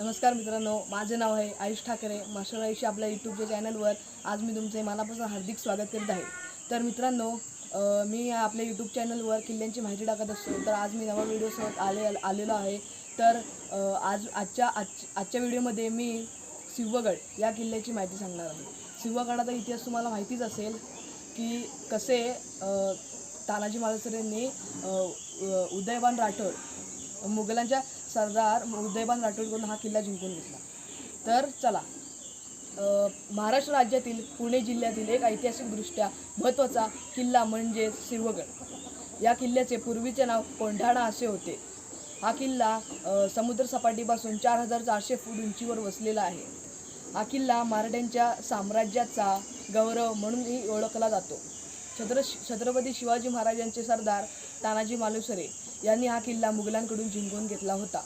नमस्कार मित्रांनो माझे नाव आहे आयुष ठाकरे. मास्टर आयुष आपल्या यूट्यूबच्या चॅनलवर आज मी तुमचे मनापासून हार्दिक स्वागत करीत आहे. तर मित्रांनो मी आपल्या यूट्यूब चॅनलवर किल्ल्यांची माहिती टाकत असतो. तर आज मी नवा व्हिडिओसोबत आले आलेलो आहे. तर आज आजच्या आज आजच्या व्हिडिओमध्ये मी सिंहगड या किल्ल्याची माहिती सांगणार आहे. सिंहगडाचा इतिहास तुम्हाला माहितीच असेल की कसे तानाजी मालुसरेंनी उदयवान उदयबान राठोड मुघलांच्या सरदार उदयबान राठोडकडून हा किल्ला जिंकून घेतला. तर चला महाराष्ट्र राज्यातील पुणे जिल्ह्यातील एक ऐतिहासिकदृष्ट्या महत्त्वाचा किल्ला म्हणजे सिंहगड. या किल्ल्याचे पूर्वीचे नाव कोंढाणा असे होते. हा किल्ला समुद्रसपाटीपासून चार हजार चारशे फूट उंचीवर वसलेला आहे. हा किल्ला मराठ्यांच्या साम्राज्याचा गौरव म्हणूनही ओळखला जातो. छत्र छत्रपती शिवाजी महाराजांचे सरदार तानाजी मालुसरे यांनी हा किल्ला मुघलांकडून जिंकून घेतला होता.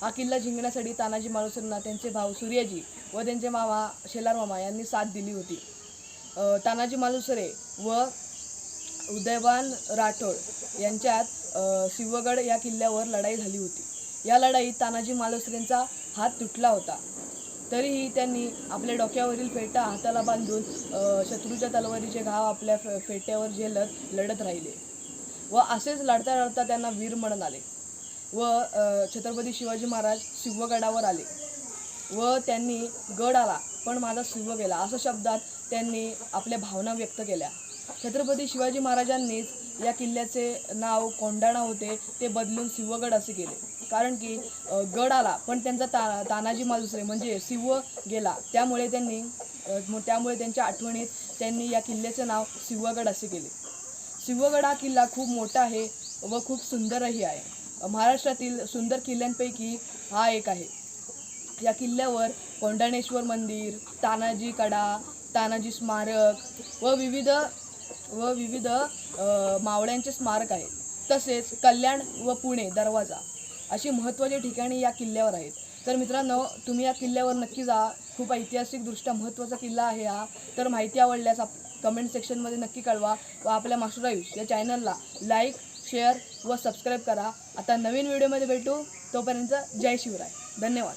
हा किल्ला जिंकण्यासाठी तानाजी मालुसरेंना त्यांचे भाऊ सूर्याजी व त्यांचे मामा शेलार मामा यांनी साथ दिली होती. तानाजी मालुसरे व उदयवान राठोड यांच्यात शिवगड या किल्ल्यावर लढाई झाली होती. या लढाईत तानाजी मालुसरेंचा हात तुटला होता. तरीही त्यांनी आपल्या डोक्यावरील फेटा हाताला बांधून शत्रूच्या तलवारीचे घाव आपल्या फे फेट्यावर झेलत लढत राहिले व असेच लढता लढता त्यांना वीर म्हणून आले व छत्रपती शिवाजी महाराज सिंहगडावर आले व त्यांनी गड आला पण माझा सिंह गेला अशा शब्दात त्यांनी आपल्या भावना व्यक्त केल्या. छत्रपती शिवाजी महाराजांनीच या किल्ल्याचे नाव कोंढाणा होते ते बदलून सिंहगड असे केले. कारण की गड आला पण त्यांचा ता तानाजी मालुसरे म्हणजे सिंह गेला. त्यामुळे त्यांनी त्यामुळे त्यांच्या आठवणीत त्यांनी या किल्ल्याचे नाव सिंहगड असे केले. सिंहगड हा किल्ला खूप मोठा आहे व खूप सुंदरही आहे. महाराष्ट्रातील सुंदर किल्ल्यांपैकी हा एक आहे. या किल्ल्यावर कोंडाणेश्वर मंदिर तानाजी कडा तानाजी स्मारक व विविध व विविध मावळ्यांचे स्मारक आहेत. तसेच कल्याण व पुणे दरवाजा अशी महत्त्वाची ठिकाणी या किल्ल्यावर आहेत. तर मित्रांनो तुम्ही या किल्ल्यावर नक्की जा. खूप ऐतिहासिकदृष्ट्या महत्त्वाचा किल्ला आहे हा. तर माहिती आवडल्यास आप कमेंट सेक्शनमध्ये नक्की कळवा व आपल्या मास्टर आयुष या चॅनलला लाईक शेअर व सबस्क्राईब करा. आता नवीन व्हिडिओमध्ये भेटू. तोपर्यंत जय शिवराय. धन्यवाद.